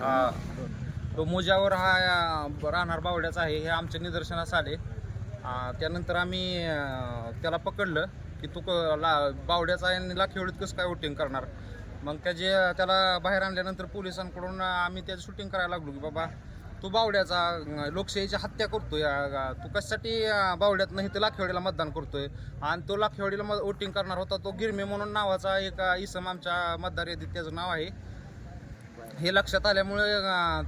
हा. तो मुजावर हा राहणार बावड्याचा आहे हे आमच्या निदर्शनास आले. त्यानंतर आम्ही त्याला पकडलं की तू ला बावड्याचा आहे आणि लाखेवडीत कसं काय वोटिंग करणार? मग त्याचे त्याला बाहेर आणल्यानंतर पोलिसांकडून आम्ही त्याचं शूटिंग करायला लागलो की बाबा तू बावड्याचा लोकशाहीची हत्या करतोय तू कशासाठी बावड्यात नाही तर लाखेवाडीला मतदान करतोय? आणि तो लाखेवाडीला वोटिंग करणार होता तो गिरमे म्हणून नावाचा एक इसम आमच्या मतदार यादीत त्याचं नाव आहे. हे लक्षात आल्यामुळे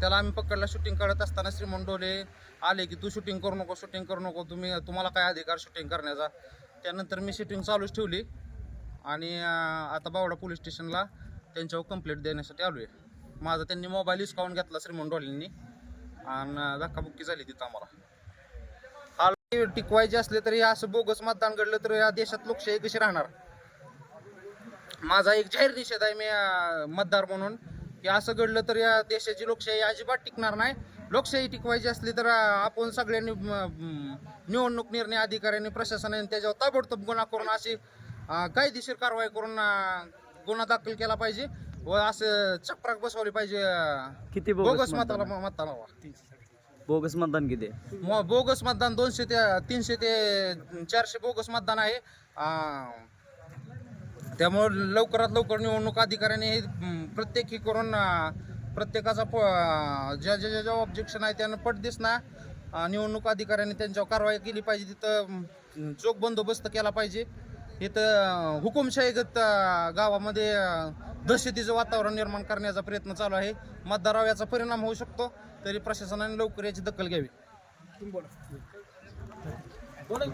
त्याला आम्ही पकडला. शूटिंग करत असताना श्रीमंत डोले आले की तू शूटिंग करू नको शूटिंग करू नको. तुम्ही तुम्हाला काय अधिकार शूटिंग करण्याचा? त्यानंतर मी शूटिंग चालूच ठेवली. आणि आता बावडा पोलीस स्टेशनला त्यांच्यावर कंप्लेंट देण्यासाठी आलो आहे माझा त्यांनी मोबाईल हिसकावून घेतला श्रीमंत डोलेंनी आणि धक्काबुक्की झाली तिथं आम्हाला. हा टिकवायचे असले तरी असं बोगस मतदान घडलं तर या देशात लोकशाही कशी राहणार? माझा एक जाहीर निषेध आहे मी मतदार म्हणून. की असं घडलं तर या देशाची लोकशाही अजिबात टिकणार नाही. लोकशाही टिकवायची असली तर आपण सगळ्यांनी निवडणूक निर्णय अधिकाऱ्यांनी प्रशासनाने त्याच्यावर ताबडतोब गुन्हा करून अशी कायदेशीर कारवाई करून गुन्हा दाखल केला पाहिजे व असं चक्राक बसवली पाहिजे किती बोगस मतदान? मतदानाला बोगस मतदान किती? बोगस मतदान दोनशे ते तीनशे ते चारशे बोगस मतदान आहे. त्यामुळे लवकरात लवकर निवडणूक अधिकाऱ्याने हे प्रत्येक ही करून प्रत्येकाचा प ज्या ज्या ज्या ऑब्जेक्शन आहे त्यांना पट ना निवडणूक अधिकाऱ्यांनी त्यांच्यावर कारवाई केली पाहिजे. तिथं चोख बंदोबस्त केला पाहिजे. इथं हुकुमशाहीगत गावामध्ये दहशतीचं वातावरण निर्माण करण्याचा प्रयत्न चालू आहे. मतदारावर याचा परिणाम होऊ शकतो तरी प्रशासनाने लवकर याची दखल घ्यावी. बोला. बोला.